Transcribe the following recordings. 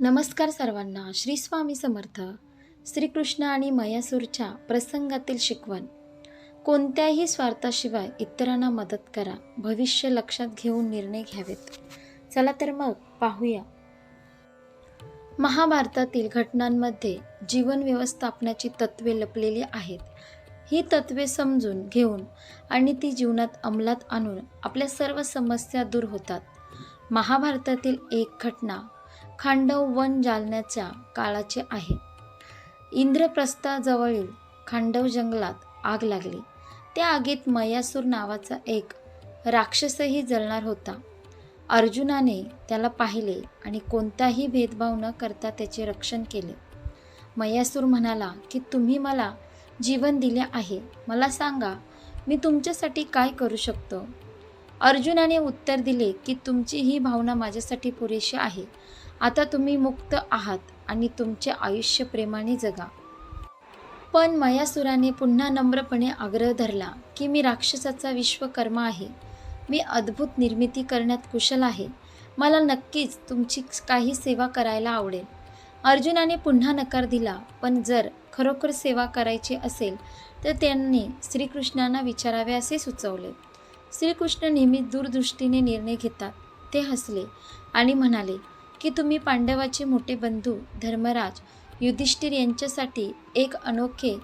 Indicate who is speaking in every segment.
Speaker 1: नमस्कार सर्वांना. श्री स्वामी समर्थ. श्रीकृष्ण आणि मयासूरच्या प्रसंगातील शिकवण. कोणत्याही स्वार्थाशिवाय इतरांना मदत करा. भविष्य लक्षात घेऊन निर्णय घ्यावेत. चला तर मग पाहूया. महाभारतातील घटनांमध्ये जीवन व्यवस्थापनाची तत्वे लपलेली आहेत. ही तत्वे समजून घेऊन आणि ती जीवनात अंमलात आणून आपल्या सर्व समस्या दूर होतात. महाभारतातील एक घटना खांडव वन जालन्याच्या काळाचे आहे. इंद्रप्रस्थाजवळील खांडव जंगलात आग लागली. त्या आगीत मयासूर नावाचा एक राक्षसही जळणार होता. अर्जुनाने त्याला पाहिले आणि कोणताही भेदभाव न करता त्याचे रक्षण केले. मयासूर म्हणाला की तुम्ही मला जीवन दिले आहे. मला सांगा मी तुमच्यासाठी काय करू शकतो? अर्जुनाने उत्तर दिले की तुमची ही भावना माझ्यासाठी पुरेशी आहे. आता तुम्ही मुक्त आहात आणि तुमचे आयुष्य प्रेमाने जगा. पण मयासुराने पुन्हा नम्रपणे आग्रह धरला की मी राक्षसाचा विश्वकर्मा आहे. मी अद्भुत निर्मिती करण्यात कुशल आहे. मला नक्कीच तुमची काही सेवा करायला आवडेल. अर्जुनाने पुन्हा नकार दिला पण जर खरोखर सेवा करायची असेल तर त्यांनी श्रीकृष्णांना विचारावे असे सुचवले. श्रीकृष्ण नेहमी दूरदृष्टीने निर्णय घेतात. ते हसले आणि म्हणाले की तुम्ही पांडवाचे मोठे बंधू धर्मराज युधिष्ठिर यांच्यासाठी एक अनोखे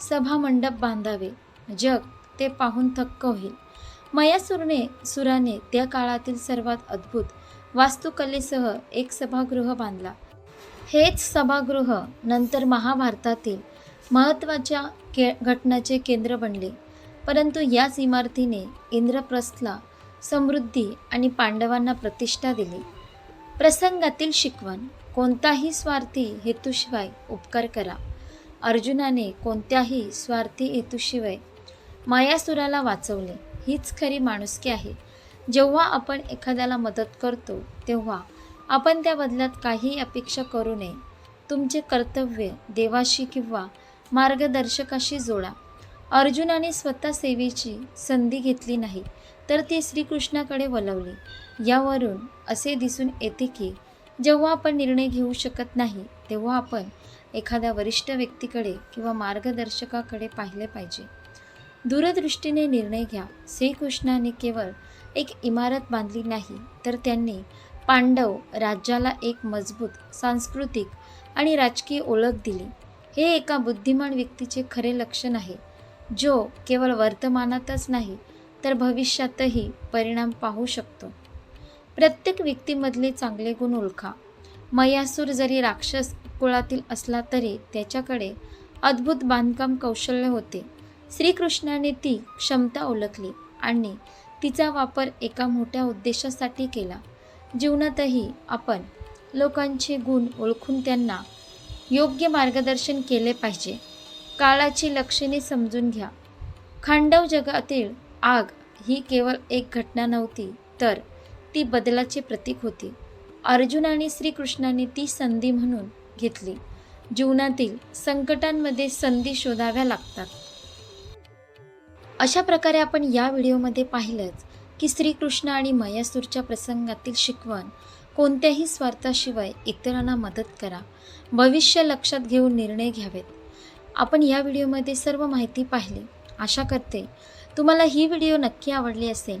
Speaker 1: सभामंडप बांधावे. जग ते पाहून थक्क होईल. मयासुरने सुराने त्या काळातील सर्वात अद्भुत वास्तुकलेसह एक सभागृह बांधला. हेच सभागृह नंतर महाभारतातील महत्त्वाच्या के घटनाचे केंद्र बनले. परंतु याच इमारतीने इंद्रप्रस्थला समृद्धी आणि पांडवांना प्रतिष्ठा दिली. प्रसंगातील शिकवण कोणताही स्वार्थी हेतूशिवाय उपकार करा. अर्जुनाने कोणत्याही स्वार्थी हेतूशिवाय मायासुराला वाचवले. हीच खरी माणुसकी आहे. जेव्हा आपण एखाद्याला मदत करतो तेव्हा आपण त्या बदल्यात काही अपेक्षा करू नये. तुमचे कर्तव्य देवाशी किंवा मार्गदर्शकाशी जोडा. अर्जुनाने स्वतः सेवेची संधी घेतली नाही तर ती श्रीकृष्णाकडे वलवली यावरून असे दिसून येते की जेव्हा आपण निर्णय घेऊ शकत नाही तेव्हा आपण एखाद्या वरिष्ठ व्यक्तीकडे किंवा मार्गदर्शकाकडे पाहिले पाहिजे. दूरदृष्टीने निर्णय घ्या. श्रीकृष्णाने केवळ एक इमारत बांधली नाही तर त्यांनी पांडव राज्याला एक मजबूत सांस्कृतिक आणि राजकीय ओळख दिली. हे एका बुद्धिमान व्यक्तीचे खरे लक्षण आहे जो केवळ वर्तमानातच नाही तर भविष्यातही परिणाम पाहू शकतो. प्रत्येक व्यक्तीमधले चांगले गुण ओळखा. मयासूर जरी राक्षस कुळातील असला तरी त्याच्याकडे अद्भुत बांधकाम कौशल्य होते. श्रीकृष्णाने ती क्षमता ओळखली आणि तिचा वापर एका मोठ्या उद्देशासाठी केला. जीवनातही आपण लोकांचे गुण ओळखून त्यांना योग्य मार्गदर्शन केले पाहिजे. काळाची लक्षणे समजून घ्या. खांडव जगातील आग ही केवळ एक घटना नव्हती तर ती बदलाचे प्रतीक होती. अर्जुन आणि श्रीकृष्णाने ती संधी म्हणून घेतली. जीवनातील संकटांमध्ये संधी शोधाव्या लागतात. अशा प्रकारे आपण या व्हिडिओमध्ये पाहिलंच की श्रीकृष्ण आणि मयासूरच्या प्रसंगातील शिकवण कोणत्याही स्वार्थाशिवाय इतरांना मदत करा. भविष्य लक्षात घेऊन निर्णय घ्यावेत. आपण या व्हिडिओमध्ये सर्व माहिती पाहिली. आशा करते तुम्हाला ही व्हिडिओ नक्की आवडली असेल